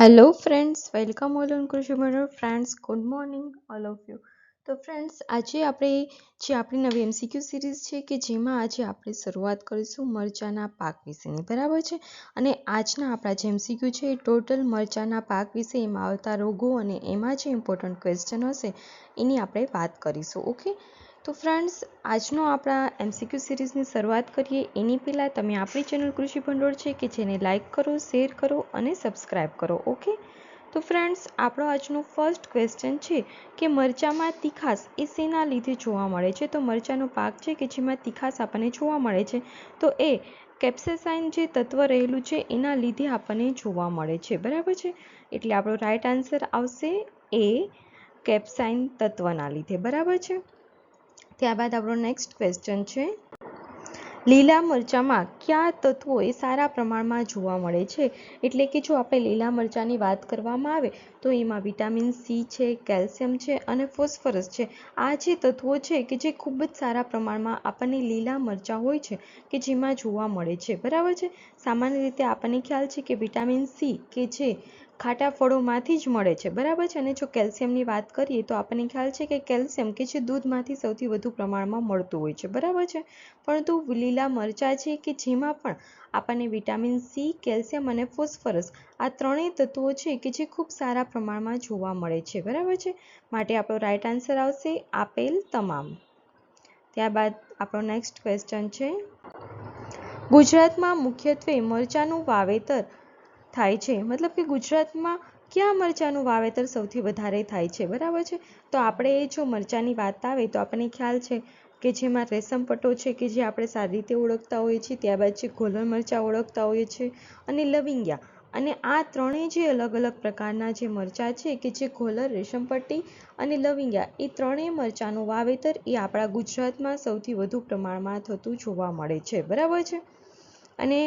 Hello friends welcome all on Krishi Mandal friends good morning all of you તો friends આજે આપણે જે આપણી નવી એમસીક્યુ સિરીઝ છે કે જેમાં આજે આપણે શરૂઆત કરીશું મરચાના પાક વિશેની, બરાબર છે? અને આજના આપણા જે એમસીક્યુ છે એ ટોટલ મરચાના પાક વિશે એમાં આવતા રોગો અને એમાં જે ઇમ્પોર્ટન્ટ ક્વેશ્ચન હશે એની આપણે વાત કરીશું ઓકે તો ફ્રેન્ડ્સ આજનો આપણા એમસીક્યુ સિરીઝની શરૂઆત કરીએ. એની પહેલાં તમે આપણી ચેનલ કૃષિ ભંડોળ છે કે જેને લાઇક કરો શેર કરો અને સબસ્ક્રાઈબ કરો ઓકે તો ફ્રેન્ડ્સ આપણો આજનો ફર્સ્ટ ક્વેશ્ચન છે કે મરચામાં તીખાસ એ શેના લીધે જોવા મળે છે? તો મરચાનો પાક છે કે જેમાં તીખાસ આપણને જોવા મળે છે? તો એ કેપ્સેસાઇન જે તત્વ રહેલું છે, એના લીધે આપણને જોવા મળે છે. બરાબર છે? એટલે આપણો રાઈટ આન્સર આવશે એ કેપ્સાઇન તત્વના લીધે. બરાબર છે? ત્યારબાદ આપણો નેક્સ્ટ ક્વેશ્ચન છે. લીલા મરચાંમાં કયા તત્વો એ સારા પ્રમાણમાં જોવા મળે છે? એટલે કે જો આપણે લીલા મરચાંની વાત કરવામાં આવે, તો એમાં વિટામિન સી છે કેલ્શિયમ છે અને ફોસ્ફરસ છે. આ જે તત્વો છે કે જે ખૂબ જ સારા પ્રમાણમાં આપણને લીલા મરચાં હોય છે, કે જેમાં જોવા મળે છે. બરાબર છે? સામાન્ય રીતે આપણને ખ્યાલ છે કે વિટામિન સી કે જે ખાટા ફળોમાંથી જ મળે છે. બરાબર છે? અને જો કેલ્શિયમની વાત કરીએ તો આપણને ખ્યાલ છે કે કેલ્શિયમ કે જે દૂધમાંથી સૌથી વધુ પ્રમાણમાં મળતું હોય છે. બરાબર છે? પરંતુ લીલા મરચાં છે કે જેમાં પણ આપણને વિટામિન સી, કેલ્શિયમ અને ફોસ્ફરસ આ ત્રણેય તત્વો છે કે જે ખૂબ સારા પ્રમાણમાં જોવા મળે છે. બરાબર છે? માટે આપણો રાઈટ આન્સર આવશે આપેલ તમામ. ત્યારબાદ આપણો નેક્સ્ટ ક્વેશ્ચન છે. ગુજરાતમાં મુખ્યત્વે મરચાંનું વાવેતર થાય છે. મતલબ કે ગુજરાતમાં ક્યાં મરચાંનું વાવેતર સૌથી વધારે થાય છે? બરાબર છે? તો આપણે એ જો મરચાંની વાત આવે તો આપણને ખ્યાલ છે કે જેમાં રેશમપટ્ટો છે કે જે આપણે સારી રીતે ઓળખતા હોઈએ છીએ, ત્યારબાદ છે ગોલર મરચાં ઓળખતા હોઈએ છીએ અને લવિંગિયા. અને આ ત્રણેય જે અલગ અલગ પ્રકારના જે મરચાં છે કે જે ગોલર રેશમપટ્ટી અને લવિંગિયા, એ ત્રણેય મરચાંનું વાવેતર એ આપણા ગુજરાતમાં સૌથી વધુ પ્રમાણમાં થતું જોવા મળે છે. બરાબર છે? અને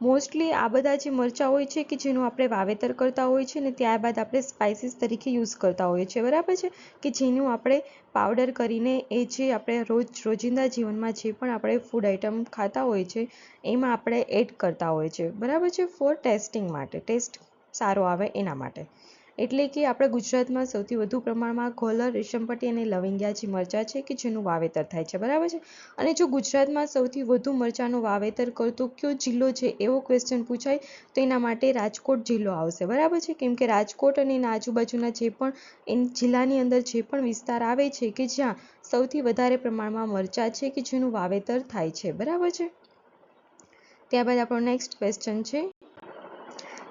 મોસ્ટલી આ બધા જે મરચાં હોય છે કે જેનું આપણે વાવેતર કરતા હોય છે ને ત્યારબાદ આપણે સ્પાઇસીસ તરીકે યુઝ કરતા હોઈએ છીએ. બરાબર છે? કે જેનું આપણે પાવડર કરીને એ જે આપણે રોજ રોજિંદા જીવનમાં જે પણ આપણે ફૂડ આઇટમ ખાતા હોય છે, એમાં આપણે એડ કરતા હોય છે. બરાબર છે? ફોર ટેસ્ટિંગ માટે. ટેસ્ટ સારો આવે એના માટે. એટલે કે આપણે ગુજરાતમાં સૌથી વધુ પ્રમાણમાં કોલર રેશમપટ્ટી અને લવિંગિયા મરચાં છે કે જેનું વાવેતર થાય છે, બરાબર છે? અને જો ગુજરાતમાં સૌથી વધુ મરચાંનું વાવેતર કરતો કયો જિલ્લો છે, એવો ક્વેશ્ચન પૂછાય, તો એના માટે રાજકોટ જિલ્લો આવશે, બરાબર છે? કેમ કે રાજકોટ અને એના આજુબાજુના જે પણ એ જિલ્લાની અંદર જે પણ વિસ્તાર આવે છે કે જ્યાં સૌથી વધારે પ્રમાણમાં મરચાં છે કે જેનું વાવેતર થાય છે, બરાબર છે? ત્યારબાદ આપણો નેક્સ્ટ ક્વેશ્ચન છે.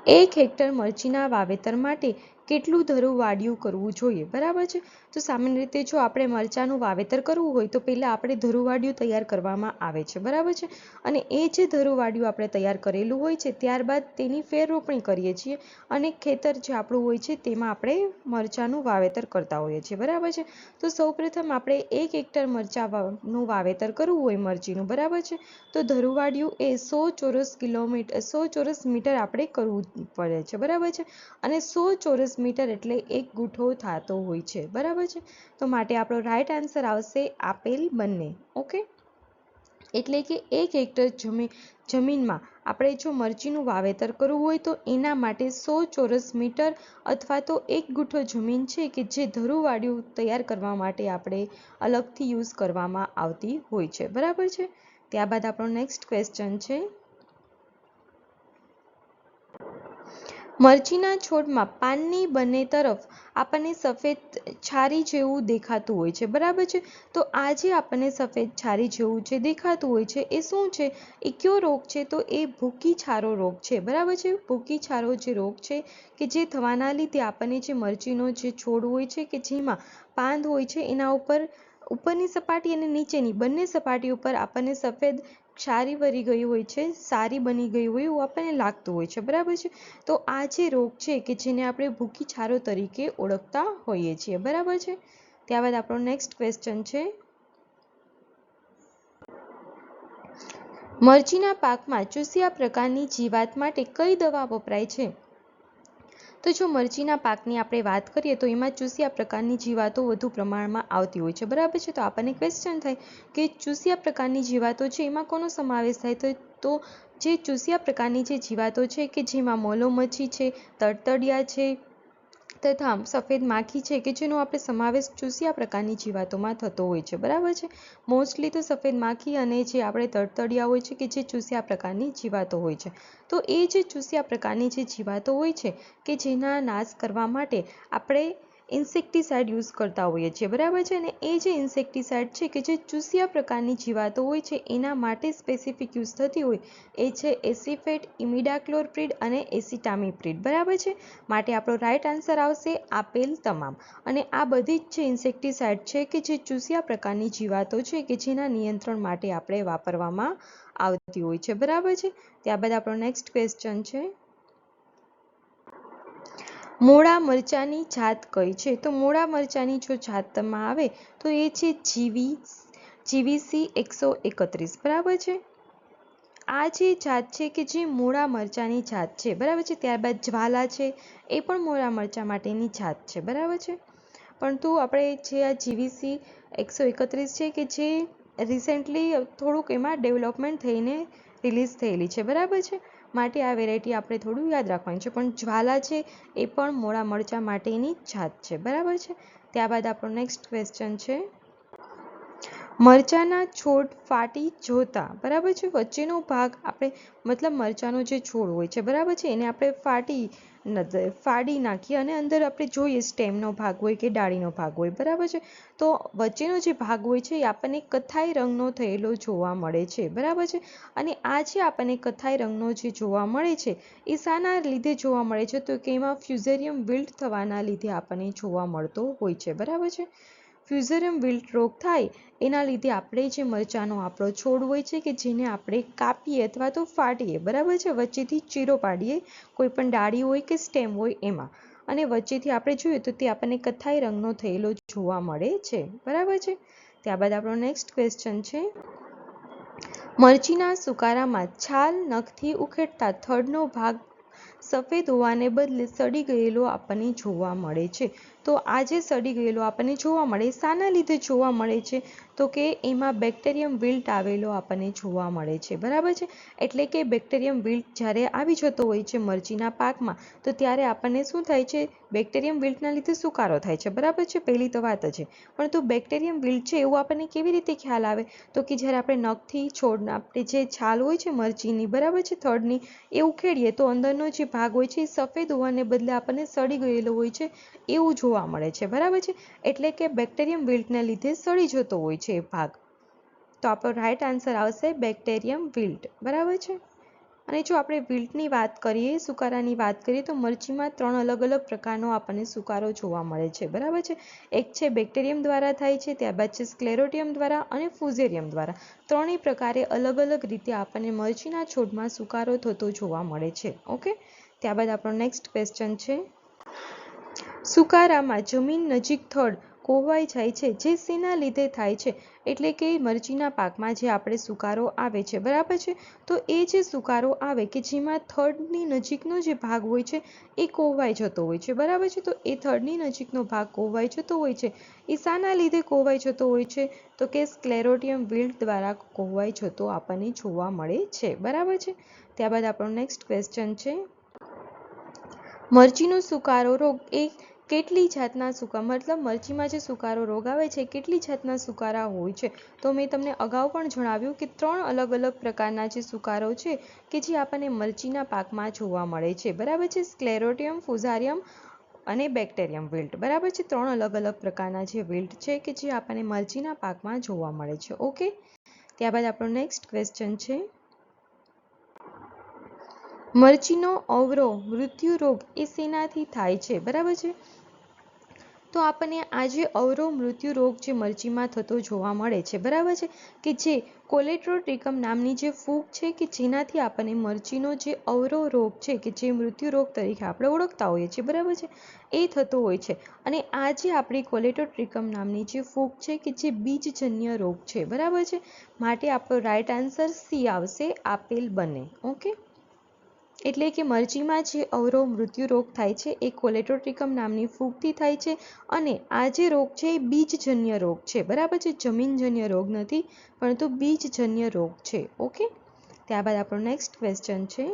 એક હેક્ટર મરચીના વાવેતર માટે કેટલું ધરું વાડિયું કરવું જોઈએ, બરાબર છે? તો સામાન્ય રીતે જો આપણે મરચાંનું વાવેતર કરવું હોય, તો પહેલાં આપણે ધરુવાડિયું તૈયાર કરવામાં આવે છે, બરાબર છે? અને એ જે ધરુવાડિયું આપણે તૈયાર કરેલું હોય છે, ત્યારબાદ તેની ફેર કરીએ છીએ અને ખેતર જે આપણું હોય છે, તેમાં આપણે મરચાંનું વાવેતર કરતા હોઈએ છીએ, બરાબર છે? તો સૌપ્રથમ આપણે એક હેક્ટર મરચાંનું વાવેતર કરવું હોય મરચીનું, બરાબર છે? તો ધરુવાડિયું એ સો ચોરસ કિલોમીટર સો ચોરસ મીટર આપણે કરવું પડે છે, બરાબર છે? અને સો ચોરસ મીટર એટલે એક ગુઠ્ઠો થતો હોય છે. બરાબર છે? તો માટે આપણો રાઈટ આન્સર આવશે આપેલ બંને. ઓકે એટલે કે એક હેક્ટર જમીન જમીનમાં આપણે જો મરચીનું વાવેતર કરવું હોય તો એના માટે સો ચોરસ મીટર અથવા તો એક ગુઠ્ઠો જમીન છે કે જે ધરુવાડિયું તૈયાર કરવા માટે આપણે અલગથી યુઝ કરવામાં આવતી હોય છે. બરાબર છે? ત્યારબાદ આપણો નેક્સ્ટ ક્વેશ્ચન છે. મરચીના છોડમાં પાનની બંને તરફ આપણને સફેદ છારી જેવું દેખાતું હોય છે, બરાબર છે? તો આ જે આપણને સફેદ છારી જેવું જે દેખાતું હોય છે, એ શું છે? એ કયો રોગ છે? તો એ ભૂકી છારો રોગ છે, બરાબર છે? ભૂકી છારો જે રોગ છે કે જે થવાના લીધે આપણને જે મરચીનો જે છોડ હોય છે કે જેમાં પાંદ હોય છે, એના ઉપર ઉપરની સપાટી અને નીચેની બંને સપાટી ઉપર આપણને સફેદ સારી ભરી ગઈ હોય છે, સારી બની ગઈ હોય એવું આપણને લાગતું હોય છે, બરાબર છે? તો આ જે રોગ છે કે જેને આપણે ભૂખી છારો તરીકે ઓળખતા હોઈએ છીએ, બરાબર છે? ત્યારબાદ આપણો નેક્સ્ટ ક્વેશ્ચન છે. મરચીના પાકમાં ચૂસિયા પ્રકારની જીવાત માટે કઈ દવા વપરાય છે? તો જો મરચીના પાકની આપણે વાત કરીએ તો એમાં ચૂસિયા પ્રકારની જીવાતો વધુ પ્રમાણમાં આવતી હોય છે. બરાબર છે? તો આપણને ક્વેશ્ચન થાય કે ચૂસિયા પ્રકારની જીવાતો છે, એમાં કોનો સમાવેશ થાય? તો જે ચૂસિયા પ્રકારની જે જીવાતો છે કે જેમાં મોલો મચ્છી છે, તડતડિયા છે તથા સફેદ માખી છે કે જેનો આપણે સમાવેશ ચૂસ્યા પ્રકારની જીવાતોમાં થતો હોય છે. બરાબર છે? મોસ્ટલી તો સફેદ માખી અને જે આપણે તડતડિયા હોય છે કે જે ચૂસ્યા પ્રકારની જીવાતો હોય છે. તો એ જે ચૂસ્યા પ્રકારની જે જીવાતો હોય છે કે જેના નાશ કરવા માટે આપણે ઇન્સેક્ટિસાઇડ યુઝ કરતા હોઈએ છીએ. બરાબર છે અને એ જે ઇન્સેક્ટિસાઇડ છે કે જે ચૂસિયા પ્રકારની જીવાતો હોય છે, એના માટે સ્પેસિફિક યુઝ થતી હોય, એ છે એસિફેટ, ઇમિડાક્લોરપ્રિડ અને એસિટામિપ્રિડ. બરાબર છે? માટે આપણો રાઈટ આન્સર આવશે આપેલ તમામ. અને આ બધી જ જે ઇન્સેક્ટિસાઇડ છે કે જે ચૂસિયા પ્રકારની જીવાતો છે કે જેના નિયંત્રણ માટે આપણે વાપરવામાં આવતી હોય છે. બરાબર છે? ત્યારબાદ આપણો નેક્સ્ટ ક્વેશ્ચન છે. મોળા મરચાંની જાત કઈ છે? તો મોળા મરચાંની જો જાતમાં આવે, તો એ છે જીવી, જીવીસી એકસો એકત્રીસ. બરાબર છે? આ જે જાત છે કે જે મોળા મરચાંની જાત છે, બરાબર છે? ત્યારબાદ જ્વાલા છે, એ પણ મોળા મરચાં માટેની જાત છે, બરાબર છે? પરંતુ આપણે જે આ જીવીસી એકસો એકત્રીસ છે કે જે રિસેન્ટલી થોડુંક એમાં ડેવલપમેન્ટ થઈને રિલીઝ થયેલી છે, બરાબર છે? માટે આ વેરાયટી આપણે થોડું યાદ રાખવાની છે. પણ જ્વાલા છે એ પણ મોળા મરચાં માટેની જાત છે. બરાબર છે? ત્યારબાદ આપણો નેક્સ્ટ ક્વેશ્ચન છે. મરચાંના છોડ ફાટી જોતા, બરાબર છે? વચ્ચેનો ભાગ આપણે, મતલબ મરચાંનો જે છોડ હોય છે, બરાબર છે? એને આપણે ફાટી ફાડી નાખીએ અને અંદર આપણે જોઈએ સ્ટેમનો ભાગ હોય કે ડાળીનો ભાગ હોય, બરાબર છે? તો વચ્ચેનો જે ભાગ હોય છે એ આપણને કથ્થાઈ રંગનો થયેલો જોવા મળે છે, બરાબર છે? અને આ જે આપણને કથ્થાઈ રંગનો જે જોવા મળે છે એ શાના લીધે જોવા મળે છે? તો કે એમાં ફ્યુઝેરિયમ વિલ્ટ થવાના લીધે આપણને જોવા મળતો હોય છે, બરાબર છે? ફ્યુઝેરિયમ વિલ્ટ રોગ થાય, એના લીધે આપણે જે મરચાંનો આપણો છોડ હોય છે કે જેને આપણે કાપીએ અથવા તો ફાટીએ, બરાબર છે? વચ્ચેથી ચીરો પાડીએ, કોઈ પણ ડાળી હોય કે સ્ટેમ હોય એમાં. અને વચ્ચેથી આપણે જોઈએ તો તે આપણને કથ્થાઈ રંગનો થયેલો જોવા મળે છે. બરાબર છે? ત્યારબાદ આપણો નેક્સ્ટ ક્વેશ્ચન છે. મરચીના સુકારામાં છાલ નખથી ઉખેડતા થડનો ભાગ સફેદ હોવાને બદલે સડી ગયેલો આપણને જોવા મળે છે. તો આ જે સડી ગયેલો આપણને જોવા મળે, શાના લીધે જોવા મળે છે, તો કે એમાં બેક્ટેરિયમ વિલ્ટ આવેલો આપણને જોવા મળે છે, બરાબર છે? એટલે કે બેક્ટેરિયમ વિલ્ટ જ્યારે આવી જતો હોય છે મરચીના પાકમાં, તો ત્યારે આપણને શું થાય છે? બેક્ટેરિયમ વિલ્ટના લીધે સુકારો થાય છે, બરાબર છે? પહેલી તો વાત છે. પરંતુ બેક્ટેરિયમ વિલ્ટ છે એવું આપણને કેવી રીતે ખ્યાલ આવે? તો કે જ્યારે આપણે નખથી છોડના, આપણે જે છાલ હોય છે મરચીની, બરાબર છે? થડની, એ ઉખેડીએ તો અંદરનો જે ભાગ હોય છે એ સફેદ હોવાને બદલે આપણને સડી ગયેલો હોય છે, એવું જોવા મળે છે, બરાબર છે? એટલે કે બેક્ટેરિયમ વિલ્ટને લીધે સડી જતો હોય છે એ ભાગ. તો આપણો રાઈટ આન્સર આવશે બેક્ટેરિયમ વિલ્ટ, બરાબર છે? અને જો આપણે વિલ્ટની વાત કરીએ, સુકારાની વાત કરીએ, તો મરચીમાં ત્રણ અલગ અલગ પ્રકારનો આપણને સુકારો જોવા મળે છે, બરાબર છે? એક છે બેક્ટેરિયમ દ્વારા થાય છે, ત્યારબાદ છે સ્ક્લેરોટિયમ દ્વારા અને ફુઝેરિયમ દ્વારા. ત્રણેય પ્રકારે અલગ અલગ રીતે આપણને મરચીના છોડમાં સુકારો થતો જોવા મળે છે, ઓકે? ત્યારબાદ આપણો નેક્સ્ટ ક્વેશ્ચન છે. સુકારામાં જમીન નજીક થડ કોહવાઈ જાય છે, જે શેના લીધે થાય છે? એટલે કે મરચીના પાકમાં જે આપણે સુકારો આવે છે, બરાબર છે? તો એ જે સુકારો આવે કે જેમાં થડની નજીકનો જે ભાગ હોય છે, એ કોહવાઈ જતો હોય છે, બરાબર છે? તો એ થડની નજીકનો ભાગ કોહવાઈ જતો હોય છે. એ શાના લીધે કોહવાઈ જતો હોય છે? તો કે સ્ક્લેરોટિયમ વિલ્ટ દ્વારા કોહવાઈ જતો આપણને જોવા મળે છે, બરાબર છે? ત્યારબાદ આપણો નેક્સ્ટ ક્વેશ્ચન છે. મરચીનો સુકારો રોગ એ કેટલી જાતના સુકા, મતલબ મરચીમાં જે સુકારો રોગ આવે છે, કેટલી જાતના સુકારા હોય છે? તો મેં તમને અગાઉ પણ જણાવ્યું કે ત્રણ અલગ અલગ પ્રકારના જે સુકારો છે કે જે આપણને મરચીના પાકમાં જોવા મળે છે. બરાબર છે? સ્ક્લેરોટિયમ, ફુઝારિયમ અને બેક્ટેરિયમ વિલ્ટ. બરાબર છે? ત્રણ અલગ અલગ પ્રકારના જે વિલ્ટ છે કે જે આપણને મરચીના પાકમાં જોવા મળે છે. ઓકે? ત્યારબાદ આપણો નેક્સ્ટ ક્વેશ્ચન છે. મરચીનો અવરો મૃત્યુ રોગ એ શેનાથી થાય છે? બરાબર છે? તો આપણને આ જે અવરો મૃત્યુ રોગ જે મરચીમાં થતો જોવા મળે છે, બરાબર છે? કે જે કોલેટ્રોટ્રિકમ નામની જે ફૂગ છે કે જેનાથી આપણને મરચીનો જે અવરો રોગ છે કે જે મૃત્યુ રોગ તરીકે આપણે ઓળખતા હોઈએ છીએ, બરાબર છે? એ થતો હોય છે. અને આ જે આપણી કોલેટોટ્રિકમ નામની જે ફૂગ છે કે જે બીજજન્ય રોગ છે, બરાબર છે? માટે આપણો રાઈટ આન્સર સી આવશે, આપેલ બને, ઓકે? એટલે કે મરચીમાં જે અવરોહ મૃત્યુ રોગ થાય છે, એ કોલેટોટ્રિકમ નામની ફૂગથી થાય છે અને આ જે રોગ છે, એ બીજજન્ય રોગ છે. બરાબર છે? જમીનજન્ય રોગ નથી, પરંતુ બીજજન્ય રોગ છે. ઓકે? ત્યારબાદ આપણો નેક્સ્ટ ક્વેશ્ચન છે.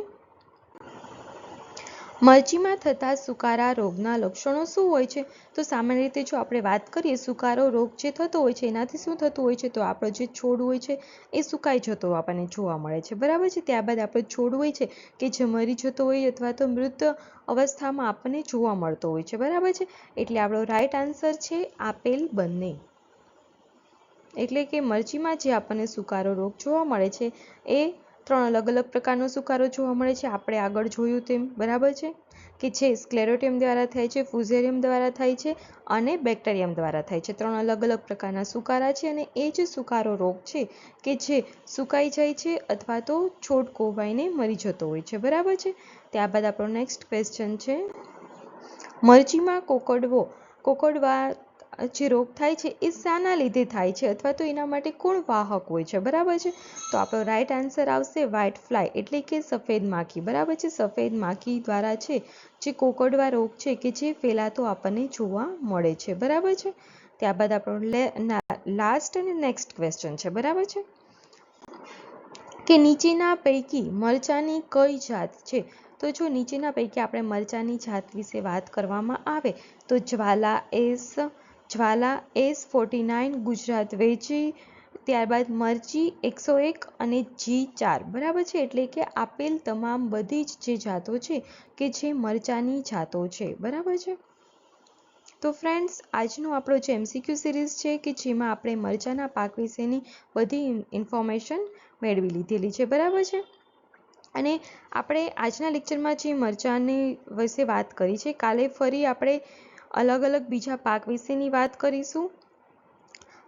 મરચીમાં થતા સુકારા રોગના લક્ષણો શું હોય છે? તો સામાન્ય રીતે જો આપણે વાત કરીએ સુકારો રોગ જે થતો હોય છે, એનાથી શું થતું હોય છે? તો આપણો જે છોડ હોય છે, એ સુકાઈ જતો આપણને જોવા મળે છે. બરાબર છે? ત્યારબાદ આપણો છોડ હોય છે કે જે મરી જતો હોય અથવા તો મૃત અવસ્થામાં આપણને જોવા મળતો હોય છે. બરાબર છે? એટલે આપણો રાઈટ આન્સર છે આપેલ બંને. એટલે કે મરચીમાં જે આપણને સુકારો રોગ જોવા મળે છે, એ ત્રણ અલગ અલગ પ્રકારનો સુકારો જોવા મળે છે. આપણે આગળ જોયું તેમ, બરાબર છે? કે જે સ્ક્લેરોટિયમ દ્વારા થાય છે, ફુઝેરિયમ દ્વારા થાય છે અને બેક્ટેરિયમ દ્વારા થાય છે. ત્રણ અલગ અલગ પ્રકારના સુકારા છે અને એ જ સુકારો રોગ છે કે જે સુકાઈ જાય છે અથવા તો છોડ કોવાઈને મરી જતો હોય છે. બરાબર છે? ત્યારબાદ આપણો નેક્સ્ટ ક્વેશ્ચન છે. મરચીમાં કોકડવો, કોકડવા જે રોગ થાય છે એ શાના લીધે થાય છે અથવા તો એના માટે કોણ વાહક હોય છે, બરાબર છે? તો આપણો રાઈટ આન્સર આવશે વ્હાઇટ ફ્લાય એટલે કે સફેદ માખી, બરાબર છે? સફેદ માખી દ્વારા છે, જે કોકડવા રોગ છે કે જે ફેલાતો આપણને જોવા મળે છે, બરાબર છે? ત્યારબાદ આપણો લાસ્ટ અને નેક્સ્ટ ક્વેશ્ચન છે, બરાબર છે? કે નીચેના પૈકી મરચાની કઈ જાત છે? તો જો નીચેના પૈકી આપણે મરચાની જાત વિશે વાત કરવામાં આવે, તો Jwala S Jwala S forty nine Gujarat વેચી, ત્યારબાદ મરચી એકસો એક અને જી ચાર. બરાબર છે? એટલે કે આપેલ તમામ બધી જ જે જાતો છે કે જે મરચાની જાતો છે. બરાબર છે? તો ફ્રેન્ડ્સ, આજનો આપણો જે એમસીક્યુ સિરીઝ છે કે જેમાં આપણે મરચાના પાક વિશેની બધી ઇન્ફોર્મેશન મેળવી લીધેલી છે. બરાબર છે? અને આપણે આજના લેક્ચરમાં જે મરચાંની વિશે વાત કરી છે, કાલે ફરી આપણે અલગ અલગ બીજા પાક વિશેની વાત કરીશું.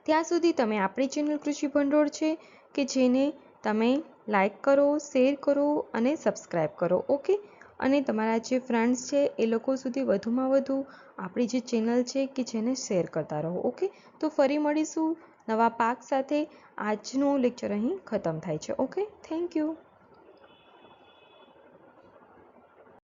ત્યાં સુધી તમે આપણી ચેનલ કૃષિ ભંડોળ છે કે જેને તમે લાઈક કરો, શેર કરો અને સબસ્ક્રાઈબ કરો, ઓકે? અને તમારા જે ફ્રેન્ડ્સ છે એ લોકો સુધી વધુમાં વધુ આપણી જે ચેનલ છે કે જેને શેર કરતા રહો, ઓકે? તો ફરી મળીશું નવા પાક સાથે. આજનું લેક્ચર અહીં ખતમ થાય છે, ઓકે? Thank you.